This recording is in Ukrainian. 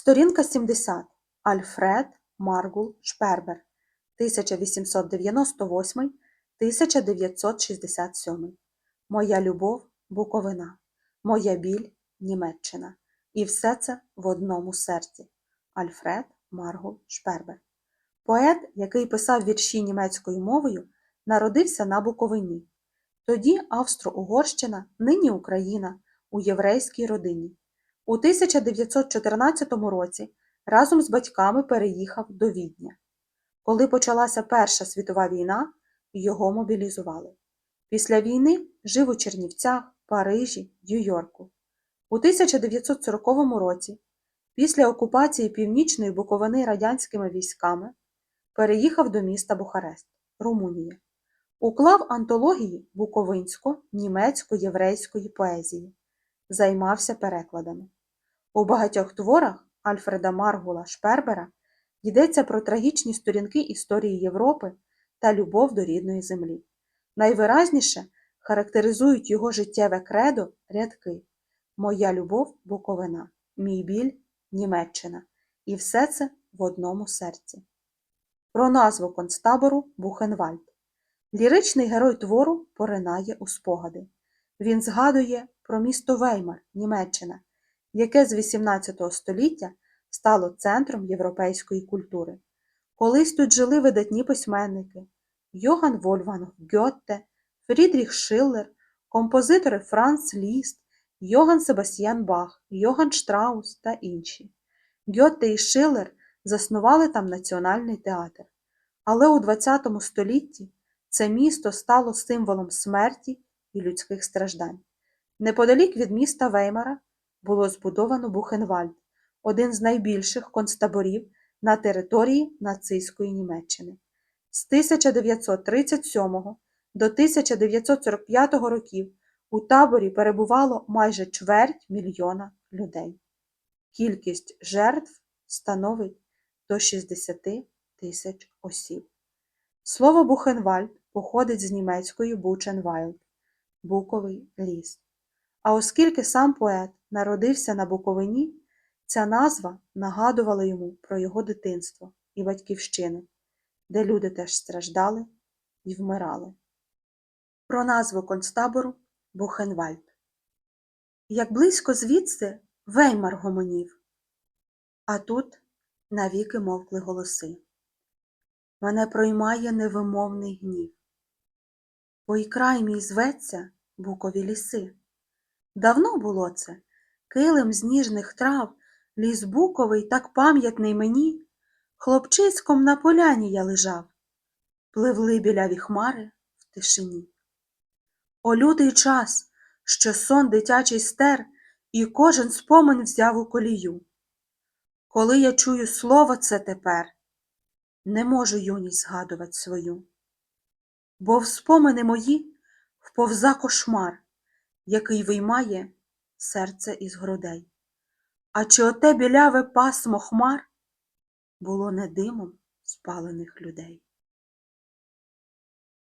Сторінка 70. Альфред Маргул Шпербер 1898-1967. Моя любов Буковина. Моя біль Німеччина. І все це в одному серці. Альфред Маргул Шпербер. Поет, який писав вірші німецькою мовою, народився на Буковині. Тоді Австро-Угорщина, нині Україна, у єврейській родині. У 1914 році разом з батьками переїхав до Відня. Коли почалася Перша світова війна, його мобілізували. Після війни жив у Чернівцях, Парижі, Нью-Йорку. У 1940 році, після окупації Північної Буковини радянськими військами, переїхав до міста Бухарест, Румунія. Уклав антології буковинсько-німецько-єврейської поезії. Займався перекладами. У багатьох творах Альфреда Маргула Шпербера йдеться про трагічні сторінки історії Європи та любов до рідної землі. Найвиразніше характеризують його життєве кредо рядки Моя любов Буковина, мій біль Німеччина. І все це в одному серці. Про назву концтабору Бухенвальд. Ліричний герой твору поринає у спогади. Він згадує про місто Веймар, Німеччина, яке з XVIII століття стало центром європейської культури. Колись тут жили видатні письменники Йоган Вольфганг Гьотте, Фрідріх Шиллер, композитори Франц Ліст, Йоган Себастьян Бах, Йоган Штраус та інші. Гьотте і Шиллер заснували там національний театр. Але у ХХ столітті це місто стало символом смерті і людських страждань. Неподалік від міста Веймара було збудовано Бухенвальд, один з найбільших концтаборів на території нацистської Німеччини. З 1937 до 1945 років у таборі перебувало майже чверть мільйона людей. Кількість жертв становить до 60 тисяч осіб. Слово Бухенвальд походить з німецької Бученвайлд – буковий ліс. А оскільки сам поет народився на Буковині, ця назва нагадувала йому про його дитинство і батьківщину, де люди теж страждали і вмирали. Про назву концтабору Бухенвальд. Як близько звідси Веймар гомонів, а тут навіки мовкли голоси. Мене проймає невимовний гнів. Бо й край мій зветься букові ліси. Давно було це, килим з ніжних трав, ліс буковий, так пам'ятний мені, хлопчиськом на поляні я лежав, пливли біляві хмари в тишині. О лютий час, що сон дитячий стер, і кожен спомин взяв у колію. Коли я чую слово це тепер, не можу юність згадувати свою, бо в спомини мої вповза кошмар, який виймає серце із грудей. А чи оте біляве пасмо хмар було не димом спалених людей?